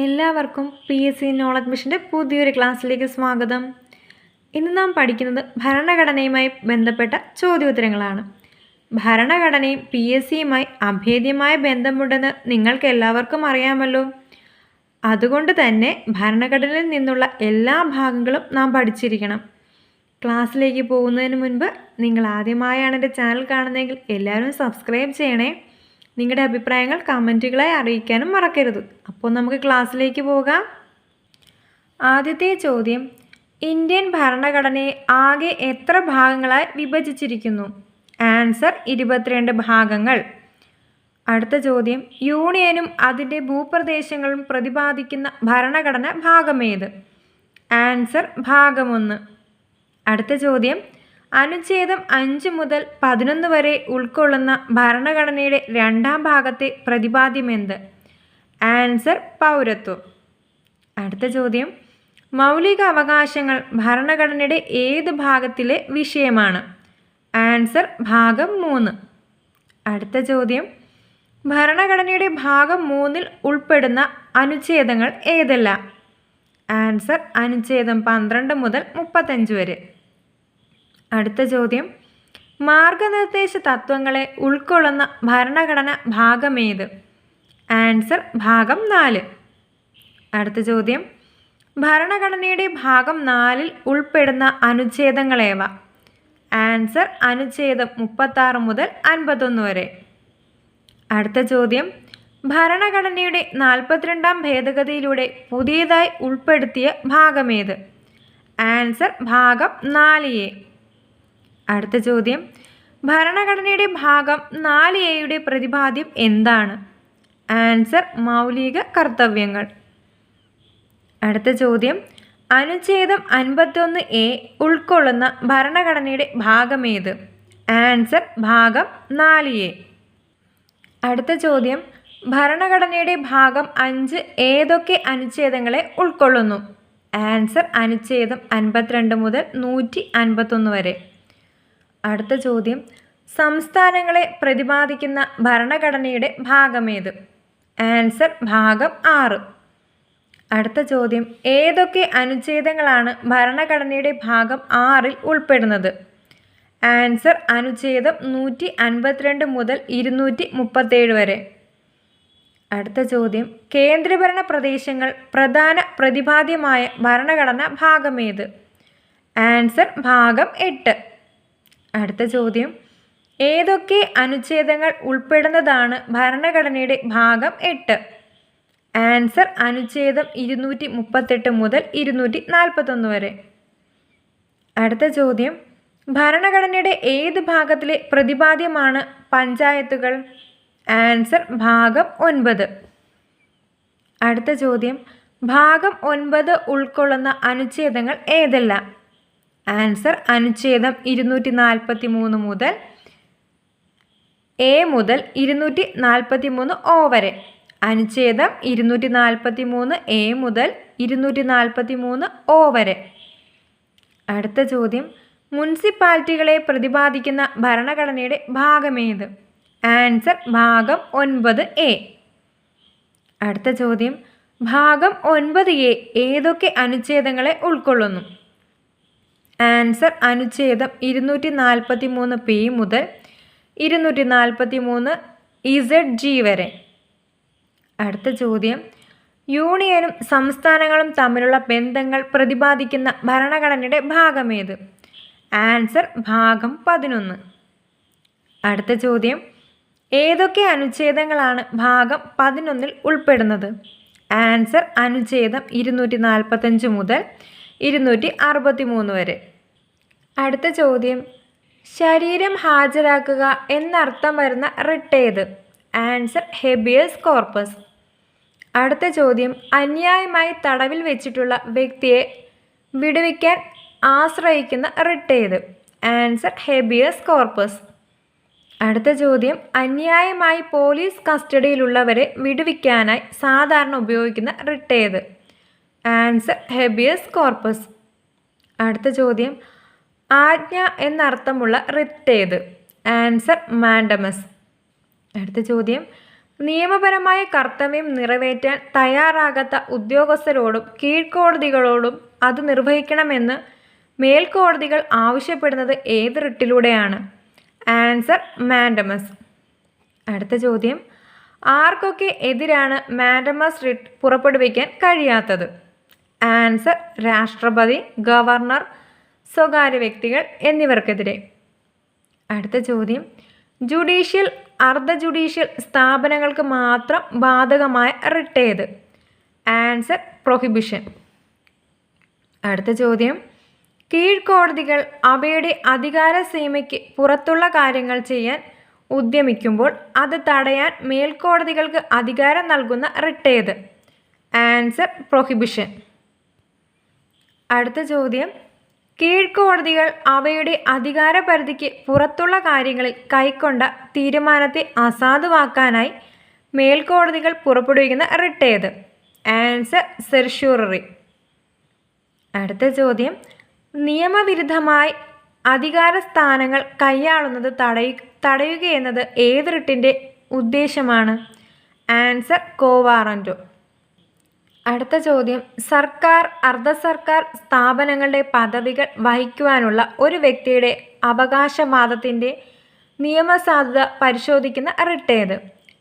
എല്ലാവർക്കും P S C knowledge മിഷന്റെ പുതിയൊരു ക്ലാസ്സിലേക്ക് സ്വാഗതം. ഇന്ന് നാം പഠിക്കുന്നത് ഭരണഘടനയുമായി ബന്ധപ്പെട്ട ചോദ്യോത്തരങ്ങളാണ്. ഭരണഘടനയും പി എസ് സിയുമായി അഭേദ്യമായ ബന്ധമുണ്ടെന്ന് നിങ്ങൾക്ക് എല്ലാവർക്കും അറിയാമല്ലോ. അതുകൊണ്ട് തന്നെ ഭരണഘടനയിൽ നിന്നുള്ള എല്ലാ ഭാഗങ്ങളും നാം പഠിച്ചിരിക്കണം. ക്ലാസ്സിലേക്ക് പോകുന്നതിന് മുൻപ് നിങ്ങൾ ആദ്യമായാണ് എന്റെ ചാനൽ കാണുന്നതെങ്കിൽ എല്ലാവരും സബ്സ്ക്രൈബ് ചെയ്യണേ. നിങ്ങളുടെ അഭിപ്രായങ്ങൾ കമന്റുകളായി അറിയിക്കാനും മറക്കരുത്. അപ്പോൾ നമുക്ക് ക്ലാസ്സിലേക്ക് പോകാം. ആദ്യത്തെ ചോദ്യം. ഇന്ത്യൻ ഭരണഘടനയെ ആകെ എത്ര ഭാഗങ്ങളായി വിഭജിച്ചിരിക്കുന്നു? ആൻസർ ഇരുപത്തിരണ്ട് ഭാഗങ്ങൾ. അടുത്ത ചോദ്യം. യൂണിയനും അതിന്റെ ഭൂപ്രദേശങ്ങളും പ്രതിപാദിക്കുന്ന ഭരണഘടന ഭാഗമേത്? ആൻസർ ഭാഗമൊന്ന്. അടുത്ത ചോദ്യം. അനുച്ഛേദം അഞ്ച് മുതൽ പതിനൊന്ന് വരെ ഉൾക്കൊള്ളുന്ന ഭരണഘടനയുടെ രണ്ടാം ഭാഗത്തെ പ്രതിപാദ്യമെന്ത്? ആൻസർ പൗരത്വം. അടുത്ത ചോദ്യം. മൗലിക അവകാശങ്ങൾ ഭരണഘടനയുടെ ഏത് ഭാഗത്തിലെ വിഷയമാണ്? ആൻസർ ഭാഗം മൂന്ന്. അടുത്ത ചോദ്യം. ഭരണഘടനയുടെ ഭാഗം മൂന്നിൽ ഉൾപ്പെടുന്ന അനുച്ഛേദങ്ങൾ ഏതെല്ലാം? ആൻസർ അനുച്ഛേദം പന്ത്രണ്ട് മുതൽ മുപ്പത്തഞ്ച് വരെ. അടുത്ത ചോദ്യം. മാർഗനിർദ്ദേശ തത്വങ്ങളെ ഉൾക്കൊള്ളുന്ന ഭരണഘടന ഭാഗമേത് ആൻസർ ഭാഗം നാല്. അടുത്ത ചോദ്യം. ഭരണഘടനയുടെ ഭാഗം നാലിൽ ഉൾപ്പെടുന്ന അനുച്ഛേദങ്ങളേവ ആൻസർ അനുച്ഛേദം മുപ്പത്താറ് മുതൽ അൻപത്തൊന്ന് വരെ. അടുത്ത ചോദ്യം. ഭരണഘടനയുടെ നാൽപ്പത്തിരണ്ടാം ഭേദഗതിയിലൂടെ പുതിയതായി ഉൾപ്പെടുത്തിയ ഭാഗമേത് ആൻസർ ഭാഗം നാല് എ. അടുത്ത ചോദ്യം. ഭരണഘടനയുടെ ഭാഗം നാല് എയുടെ പ്രതിപാദ്യം എന്താണ്? ആൻസർ മൗലിക കർത്തവ്യങ്ങൾ. അടുത്ത ചോദ്യം. അനുച്ഛേദം അൻപത്തൊന്ന് എ ഉൾക്കൊള്ളുന്ന ഭരണഘടനയുടെ ഭാഗമേത് ആൻസർ ഭാഗം നാല് എ അടുത്ത ചോദ്യം. ഭരണഘടനയുടെ ഭാഗം അഞ്ച് ഏതൊക്കെ അനുച്ഛേദങ്ങളെ ഉൾക്കൊള്ളുന്നു? ആൻസർ അനുച്ഛേദം അൻപത്തിരണ്ട് മുതൽ നൂറ്റി അൻപത്തൊന്ന് വരെ. അടുത്ത ചോദ്യം. സംസ്ഥാനങ്ങളെ പ്രതിപാദിക്കുന്ന ഭരണഘടനയുടെ ഭാഗമേത്? ആൻസർ ഭാഗം ആറ്. അടുത്ത ചോദ്യം. ഏതൊക്കെ അനുച്ഛേദങ്ങളാണ് ഭരണഘടനയുടെ ഭാഗം ആറിൽ ഉൾപ്പെടുന്നത്? ആൻസർ അനുച്ഛേദം നൂറ്റി അൻപത്തിരണ്ട് മുതൽ ഇരുന്നൂറ്റി മുപ്പത്തേഴ് വരെ. അടുത്ത ചോദ്യം. കേന്ദ്രഭരണ പ്രദേശങ്ങൾ പ്രധാന പ്രതിപാദ്യമായ ഭരണഘടന ഭാഗമേത്? ആൻസർ ഭാഗം എട്ട്. അടുത്ത ചോദ്യം. ഏതൊക്കെ അനുച്ഛേദങ്ങൾ ഉൾപ്പെടുന്നതാണ് ഭരണഘടനയുടെ ഭാഗം എട്ട്? ആൻസർ അനുച്ഛേദം ഇരുന്നൂറ്റി മുപ്പത്തെട്ട് മുതൽ ഇരുന്നൂറ്റി നാൽപ്പത്തൊന്ന് വരെ. അടുത്ത ചോദ്യം. ഭരണഘടനയുടെ ഏത് ഭാഗത്തിലെ പ്രതിപാദ്യമാണ് പഞ്ചായത്തുകൾ? ആൻസർ ഭാഗം ഒൻപത്. അടുത്ത ചോദ്യം. ഭാഗം ഒൻപത് ഉൾക്കൊള്ളുന്ന അനുച്ഛേദങ്ങൾ ഏതെല്ലാം? ആൻസർ അനുച്ഛേദം ഇരുന്നൂറ്റി നാൽപ്പത്തി മൂന്ന് മുതൽ എ മുതൽ ഇരുന്നൂറ്റി നാൽപ്പത്തി മൂന്ന് ഒ വരെ. അനുച്ഛേദം ഇരുന്നൂറ്റി നാൽപ്പത്തി മൂന്ന് എ മുതൽ ഇരുന്നൂറ്റി നാൽപ്പത്തി മൂന്ന് ഒ വരെ. അടുത്ത ചോദ്യം. മുനിസിപ്പാലിറ്റികളെ പ്രതിപാദിക്കുന്ന ഭരണഘടനയുടെ ഭാഗമേത്? ആൻസർ ഭാഗം ഒൻപത് എ. അടുത്ത ചോദ്യം. ഭാഗം ഒൻപത് എ ഏതൊക്കെ അനുച്ഛേദങ്ങളെ ഉൾക്കൊള്ളുന്നു? ആൻസർ അനുച്ഛേദം ഇരുന്നൂറ്റി നാൽപ്പത്തി മൂന്ന് പി മുതൽ ഇരുന്നൂറ്റി നാൽപ്പത്തി മൂന്ന് ഇസഡ് ജി വരെ. അടുത്ത ചോദ്യം. യൂണിയനും സംസ്ഥാനങ്ങളും തമ്മിലുള്ള ബന്ധങ്ങൾ പ്രതിപാദിക്കുന്ന ഭരണഘടനയുടെ ഭാഗമേത്? ആൻസർ ഭാഗം പതിനൊന്ന്. അടുത്ത ചോദ്യം. ഏതൊക്കെ അനുച്ഛേദങ്ങളാണ് ഭാഗം പതിനൊന്നിൽ ഉൾപ്പെടുന്നത്? ആൻസർ അനുച്ഛേദം ഇരുന്നൂറ്റി നാൽപ്പത്തഞ്ച് മുതൽ ഇരുന്നൂറ്റി അറുപത്തി മൂന്ന് വരെ. അടുത്ത ചോദ്യം. ശരീരം ഹാജരാക്കുക എന്നർത്ഥം വരുന്ന റിട്ട് ഏത്? Answer habeas corpus. അടുത്ത ചോദ്യം. അന്യായമായി തടവിൽ വെച്ചിട്ടുള്ള വ്യക്തിയെ വിടുവിക്കാൻ ആശ്രയിക്കുന്ന റിട്ട് ഏത്? Answer habeas corpus. അടുത്ത ചോദ്യം. അന്യായമായി പോലീസ് കസ്റ്റഡിയിലുള്ളവരെ വിടുവിക്കാനായി സാധാരണ ഉപയോഗിക്കുന്ന റിട്ട് ഏത്? Answer habeas corpus. അടുത്ത ചോദ്യം. ആജ്ഞ എന്നർത്ഥമുള്ള റിട്ട് ഏത്? Answer mandamus. അടുത്ത ചോദ്യം. നിയമപരമായ കർത്തവ്യം നിറവേറ്റാൻ തയ്യാറാകാത്ത ഉദ്യോഗസ്ഥരോടും കീഴ്ക്കോടതികളോടും അത് നിർവഹിക്കണമെന്ന് മേൽക്കോടതികൾ ആവശ്യപ്പെടുന്നത് ഏത് റിട്ടിലൂടെയാണ്? Answer mandamus. അടുത്ത ചോദ്യം. ആർക്കൊക്കെ എതിരാണ് മാൻഡമസ് റിട്ട് പുറപ്പെടുവിക്കാൻ കഴിയാത്തത്? ആൻസർ രാഷ്ട്രപതി ഗവർണർ സ്വകാര്യ വ്യക്തികൾ എന്നിവർക്കെതിരെ. അടുത്ത ചോദ്യം. ജുഡീഷ്യൽ അർദ്ധ ജുഡീഷ്യൽ സ്ഥാപനങ്ങൾക്ക് മാത്രം ബാധകമായ റിട്ട് ഏത്? Answer prohibition. അടുത്ത ചോദ്യം. കീഴ്ക്കോടതികൾ അവയുടെ അധികാര സീമയ്ക്ക് പുറത്തുള്ള കാര്യങ്ങൾ ചെയ്യാൻ ഉദ്യമിക്കുമ്പോൾ അത് തടയാൻ മേൽക്കോടതികൾക്ക് അധികാരം നൽകുന്ന റിട്ട് ഏത്? Answer prohibition. അടുത്ത ചോദ്യം. കീഴ്ക്കോടതികൾ അവയുടെ അധികാര പരിധിക്ക് പുറത്തുള്ള കാര്യങ്ങളിൽ കൈക്കൊണ്ട തീരുമാനത്തെ അസാധുവാക്കാനായി മേൽക്കോടതികൾ പുറപ്പെടുവിക്കുന്ന റിട്ട് ഏത്? ആൻസർ സെർഷ്യൂററി അടുത്ത ചോദ്യം. നിയമവിരുദ്ധമായി അധികാര സ്ഥാനങ്ങൾ കൈയാളുന്നത് തടയു തടയുകയെന്നത് ഏത് റിട്ടിന്റെ ഉദ്ദേശമാണ്? ആൻസർ കോവാറന്റോ അടുത്ത ചോദ്യം. സർക്കാർ അർദ്ധ സർക്കാർ സ്ഥാപനങ്ങളുടെ പദവികൾ വഹിക്കുവാനുള്ള ഒരു വ്യക്തിയുടെ അവകാശവാദത്തിന്റെ നിയമസാധുത പരിശോധിക്കുന്ന റിട്ട് ഏത്?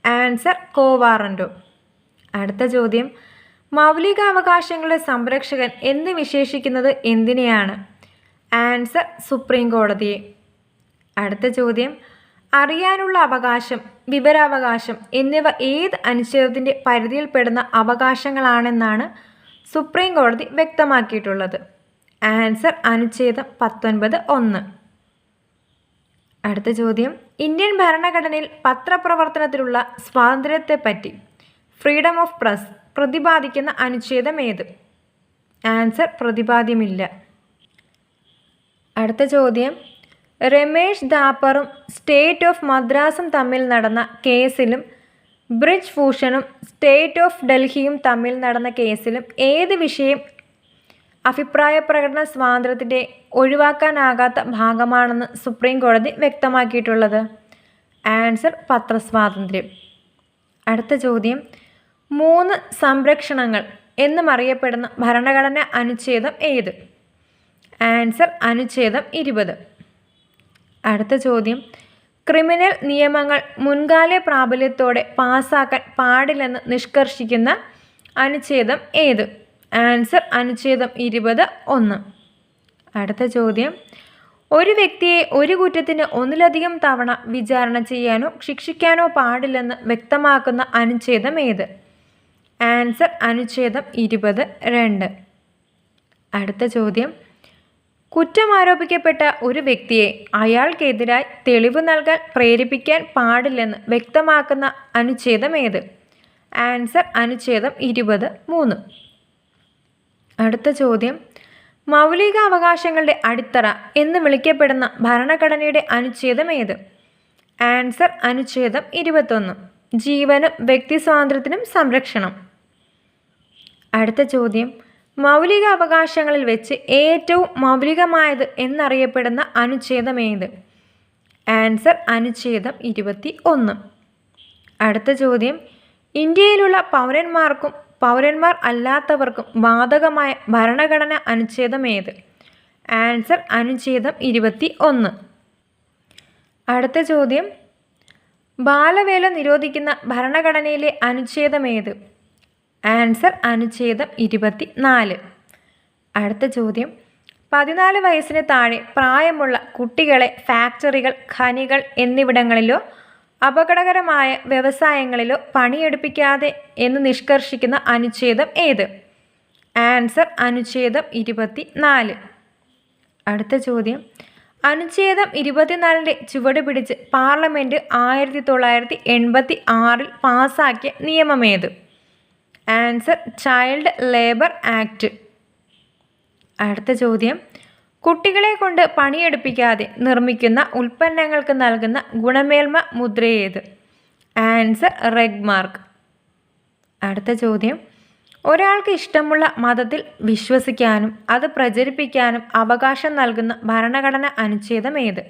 ആൻസർ കോവാറന്റോ അടുത്ത ചോദ്യം. മൗലികാവകാശങ്ങളുടെ സംരക്ഷകൻ എന്ന് വിശേഷിക്കുന്നത് എന്തിനെയാണ്? ആൻസർ സുപ്രീം കോടതിയെ. അടുത്ത ചോദ്യം. അറിയാനുള്ള അവകാശം വിവരാവകാശം എന്നിവ ഏത് അനുച്ഛേദത്തിന്റെ പരിധിയിൽപ്പെടുന്ന അവകാശങ്ങളാണെന്നാണ് സുപ്രീം കോടതി വ്യക്തമാക്കിയിട്ടുള്ളത്. ആൻസർ അനുച്ഛേദം പത്തൊൻപത് ഒന്ന്. അടുത്ത ചോദ്യം. ഇന്ത്യൻ ഭരണഘടനയിൽ പത്രപ്രവർത്തനത്തിലുള്ള സ്വാതന്ത്ര്യത്തെപ്പറ്റി ഫ്രീഡം ഓഫ് പ്രസ് പ്രതിപാദിക്കുന്ന അനുച്ഛേദം ഏത്? ആൻസർ പ്രതിപാദ്യമില്ല. അടുത്ത ചോദ്യം. രമേഷ് ദാപ്പറും സ്റ്റേറ്റ് ഓഫ് മദ്രാസും തമ്മിൽ നടന്ന കേസിലും ബ്രിജ് ഭൂഷണും സ്റ്റേറ്റ് ഓഫ് ഡൽഹിയും തമ്മിൽ നടന്ന കേസിലും ഏത് വിഷയം അഭിപ്രായ പ്രകടന സ്വാതന്ത്ര്യത്തിന്റെ ഒഴിവാക്കാനാകാത്ത ഭാഗമാണെന്ന് സുപ്രീം കോടതി വ്യക്തമാക്കിയിട്ടുള്ളത്? ആൻസർ പത്രസ്വാതന്ത്ര്യം. അടുത്ത ചോദ്യം. മൂന്ന് സംരക്ഷണങ്ങൾ എന്നും അറിയപ്പെടുന്ന ഭരണഘടന അനുച്ഛേദം ഏത്? ആൻസർ അനുച്ഛേദം ഇരുപത്. അടുത്ത ചോദ്യം. ക്രിമിനൽ നിയമങ്ങൾ മുൻകാല പ്രാബല്യത്തോടെ പാസ്സാക്കാൻ പാടില്ലെന്ന് നിഷ്കർഷിക്കുന്ന അനുച്ഛേദം ഏത്? ആൻസർ അനുച്ഛേദം ഇരുപത് ഒന്ന്. അടുത്ത ചോദ്യം. ഒരു വ്യക്തിയെ ഒരു കുറ്റത്തിന് ഒന്നിലധികം തവണ വിചാരണ ചെയ്യാനോ ശിക്ഷിക്കാനോ പാടില്ലെന്ന് വ്യക്തമാക്കുന്ന അനുച്ഛേദം ഏത്? ആൻസർ അനുച്ഛേദം ഇരുപത് രണ്ട്. അടുത്ത ചോദ്യം. കുറ്റമാരോപിക്കപ്പെട്ട ഒരു വ്യക്തിയെ അയാൾക്കെതിരായി തെളിവ് നൽകാൻ പ്രേരിപ്പിക്കാൻ പാടില്ലെന്ന് വ്യക്തമാക്കുന്ന അനുച്ഛേദം ഏത് ആൻസർ അനുച്ഛേദം ഇരുപത് മൂന്ന്. അടുത്ത ചോദ്യം. മൗലിക അവകാശങ്ങളുടെ അടിത്തറ എന്ന് വിളിക്കപ്പെടുന്ന ഭരണഘടനയുടെ അനുച്ഛേദം ഏത് ആൻസർ അനുച്ഛേദം ഇരുപത്തൊന്ന്. ജീവനും വ്യക്തി സ്വാതന്ത്ര്യത്തിനും സംരക്ഷണം. അടുത്ത ചോദ്യം. മൗലിക അവകാശങ്ങളിൽ വെച്ച് ഏറ്റവും മൗലികമായത് എന്നറിയപ്പെടുന്ന അനുച്ഛേദം ഏത്? ആൻസർ അനുച്ഛേദം ഇരുപത്തി ഒന്ന് അടുത്ത ചോദ്യം. ഇന്ത്യയിലുള്ള പൗരന്മാർക്കും പൗരന്മാർ അല്ലാത്തവർക്കും ബാധകമായ ഭരണഘടന അനുച്ഛേദം ഏത്? ആൻസർ അനുച്ഛേദം ഇരുപത്തി ഒന്ന് അടുത്ത ചോദ്യം. ബാലവേല നിരോധിക്കുന്ന ഭരണഘടനയിലെ അനുച്ഛേദം ഏത്? ആൻസർ അനുച്ഛേദം ഇരുപത്തി നാല് അടുത്ത ചോദ്യം. പതിനാല് വയസ്സിന് താഴെ പ്രായമുള്ള കുട്ടികളെ ഫാക്ടറികൾ ഖനികൾ എന്നിവിടങ്ങളിലോ അപകടകരമായ വ്യവസായങ്ങളിലോ പണിയെടുപ്പിക്കാതെ എന്ന് നിഷ്കർഷിക്കുന്ന അനുച്ഛേദം ഏത്? ആൻസർ അനുച്ഛേദം ഇരുപത്തി നാല് അടുത്ത ചോദ്യം. അനുച്ഛേദം ഇരുപത്തിനാലിന്റെ ചുവട് പിടിച്ച് പാർലമെന്റ് ആയിരത്തി തൊള്ളായിരത്തി എൺപത്തി ആറിൽ പാസാക്കിയ നിയമമേത് ആൻസർ ചൈൽഡ് ലേബർ ആക്ട്. അടുത്ത ചോദ്യം. കുട്ടികളെ കൊണ്ട് പണിയെടുപ്പിക്കാതെ നിർമ്മിക്കുന്ന ഉൽപ്പന്നങ്ങൾക്ക് നൽകുന്ന ഗുണമേന്മ മുദ്രയേത്? ആൻസർ റെഗ് മാർക്ക് അടുത്ത ചോദ്യം. ഒരാൾക്ക് ഇഷ്ടമുള്ള മതത്തിൽ വിശ്വസിക്കാനും അത് പ്രചരിപ്പിക്കാനും അവകാശം നൽകുന്ന ഭരണഘടന അനുച്ഛേദം ഏത്?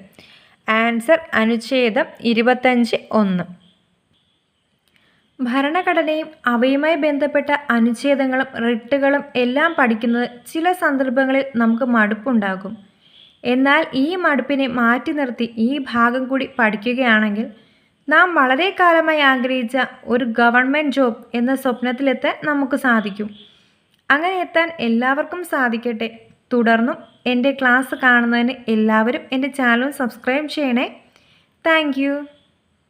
ആൻസർ അനുച്ഛേദം ഇരുപത്തഞ്ച് ഒന്ന്. ഭരണഘടനയും അവയുമായി ബന്ധപ്പെട്ട അനുച്ഛേദങ്ങളും റിട്ടുകളും എല്ലാം പഠിക്കുന്നത് ചില സന്ദർഭങ്ങളിൽ നമുക്ക് മടുപ്പുണ്ടാകും. എന്നാൽ ഈ മടുപ്പിനെ മാറ്റി നിർത്തി ഈ ഭാഗം കൂടി പഠിക്കുകയാണെങ്കിൽ നാം വളരെ കാലമായി ആഗ്രഹിച്ച ഒരു ഗവൺമെന്റ് ജോബ് എന്ന സ്വപ്നത്തിലെത്താൻ നമുക്ക് സാധിക്കും. അങ്ങനെ എത്താൻ എല്ലാവർക്കും സാധിക്കട്ടെ. തുടർന്നും എന്റെ ക്ലാസ് കാണുന്നതിന് എല്ലാവരും എന്റെ ചാനൽ സബ്സ്ക്രൈബ് ചെയ്യണേ. താങ്ക്